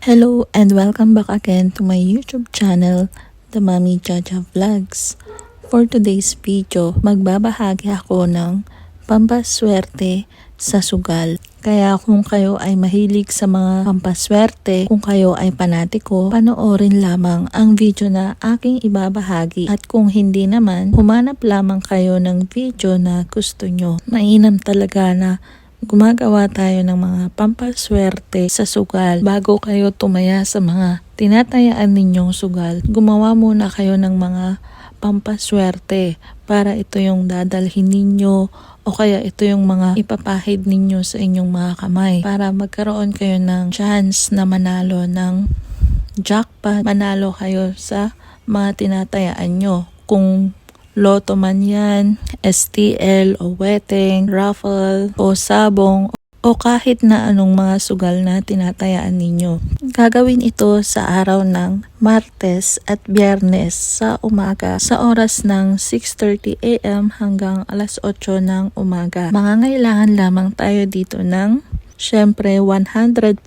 Hello and welcome back again to my YouTube channel, The Mami Jaja Vlogs. For today's video, magbabahagi ako ng pampaswerte sa sugal. Kaya kung kayo ay mahilig sa mga pampaswerte, kung kayo ay panatiko, panoorin lamang ang video na aking ibabahagi. At kung hindi naman, humanap lamang kayo ng video na gusto nyo. Mainam talaga na gumagawa tayo ng mga pampaswerte sa sugal bago kayo tumaya sa mga tinatayaan ninyong sugal. Gumawa muna kayo ng mga pampaswerte para ito yung dadalhin ninyo o kaya ito yung mga ipapahid ninyo sa inyong mga kamay para magkaroon kayo ng chance na manalo ng jackpot. Manalo kayo sa mga tinatayaan nyo. Kung Lotto man yan, STL o wedding, raffle o sabong o kahit na anong mga sugal na tinatayaan ninyo. Gagawin ito sa araw ng Martes at Biyernes sa umaga sa oras ng 6.30 a.m. hanggang alas 8 ng umaga. Mangangailangan lamang tayo dito ng Siyempre, 100%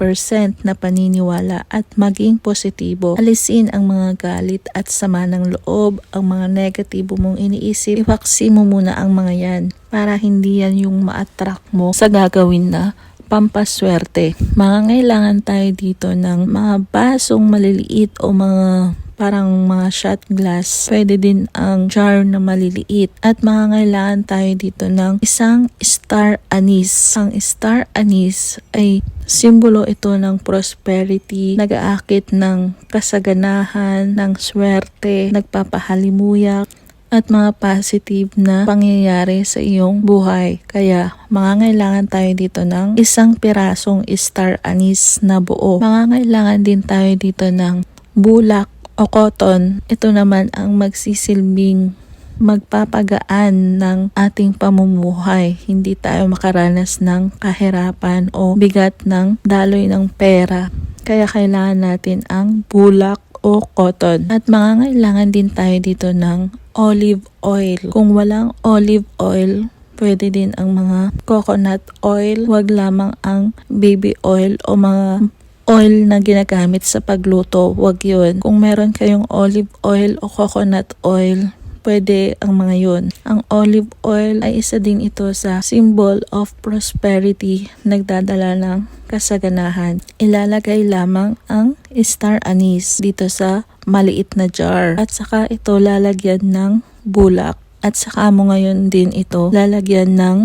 na paniniwala at maging positibo. Alisin ang mga galit at sama ng loob, ang mga negatibo mong iniisip. Iwaksi mo muna ang mga yan para hindi yan yung ma-attract mo sa gagawin na pampaswerte. Mangangailangan tayo dito ng mga basong maliliit o mga parang mga shot glass. Pwede din ang jar na maliliit. At mangangailangan tayo dito ng isang star anise. Ang star anise ay simbolo ito ng prosperity, nag-aakit ng kasaganahan, ng swerte, nagpapahalimuyak, at mga positive na pangyayari sa iyong buhay. Kaya, mangangailangan tayo dito ng isang pirasong star anise na buo. Mangangailangan din tayo dito ng bulak o cotton. Ito naman ang magsisilbing magpapagaan ng ating pamumuhay. Hindi tayo makaranas ng kahirapan o bigat ng daloy ng pera. Kaya kailangan natin ang bulak o cotton. At mangangailangan din tayo dito ng olive oil. Kung walang olive oil, pwede din ang mga coconut oil. Huwag lamang ang baby oil o mga oil na ginagamit sa pagluto. Huwag yun. Kung meron kayong olive oil o coconut oil, pwede ang mga yun. Ang olive oil ay isa din ito sa symbol of prosperity, nagdadala ng kasaganahan. Ilalagay lamang ang star anise dito sa maliit na jar at saka ito lalagyan ng bulak at saka mo ngayon din ito lalagyan ng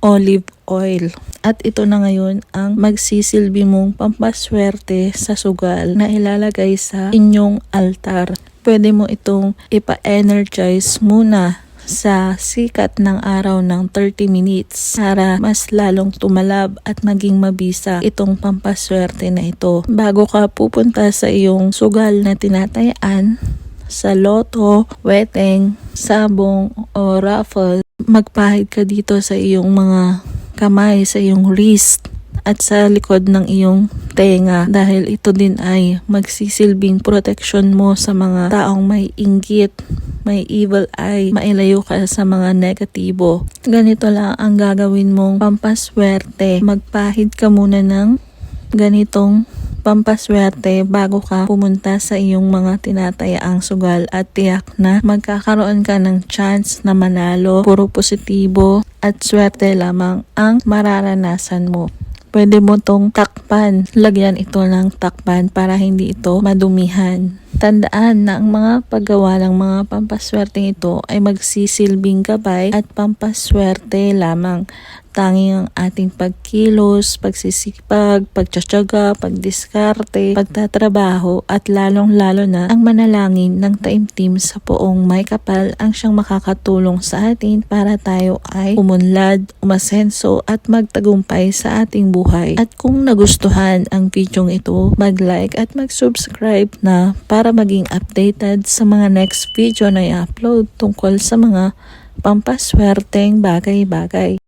olive oil. At ito na ngayon ang magsisilbi mong pampaswerte sa sugal na ilalagay sa inyong altar. Pwede mo itong ipa-energize muna sa sikat ng araw ng 30 minutes para mas lalong tumalab at maging mabisa itong pampaswerte na ito. Bago ka pupunta sa iyong sugal na tinatayaan, sa loto, wedding, sabong o raffle, magpahid ka dito sa iyong mga kamay, sa iyong wrist at sa likod ng iyong tenga dahil ito din ay magsisilbing protection mo sa mga taong may inggit, may evil eye, mailayo ka sa mga negatibo. Ganito lang ang gagawin mong pampaswerte. Magpahid ka muna ng ganitong pampaswerte bago ka pumunta sa iyong mga tinatayaang sugal at tiyak na magkakaroon ka ng chance na manalo, puro positibo at swerte lamang ang mararanasan mo pwede mo tong takpan. Lagyan ito ng takpan para hindi ito madumihan. Tandaan na ang mga paggawa ng mga pampaswerte ito ay magsisilbing gabay at pampaswerte lamang. Tanging ang ating pagkilos, pagsisipag, pagtsatsaga, pagdiskarte, pagtatrabaho at lalong-lalo na ang manalangin ng taimtim sa poong may kapal ang siyang makakatulong sa atin para tayo ay umunlad, umasenso at magtagumpay sa ating buhay. At kung nagustuhan ang videong ito, mag-like at mag-subscribe na para maging updated sa mga next video na i-upload tungkol sa mga pampaswerteng bagay-bagay.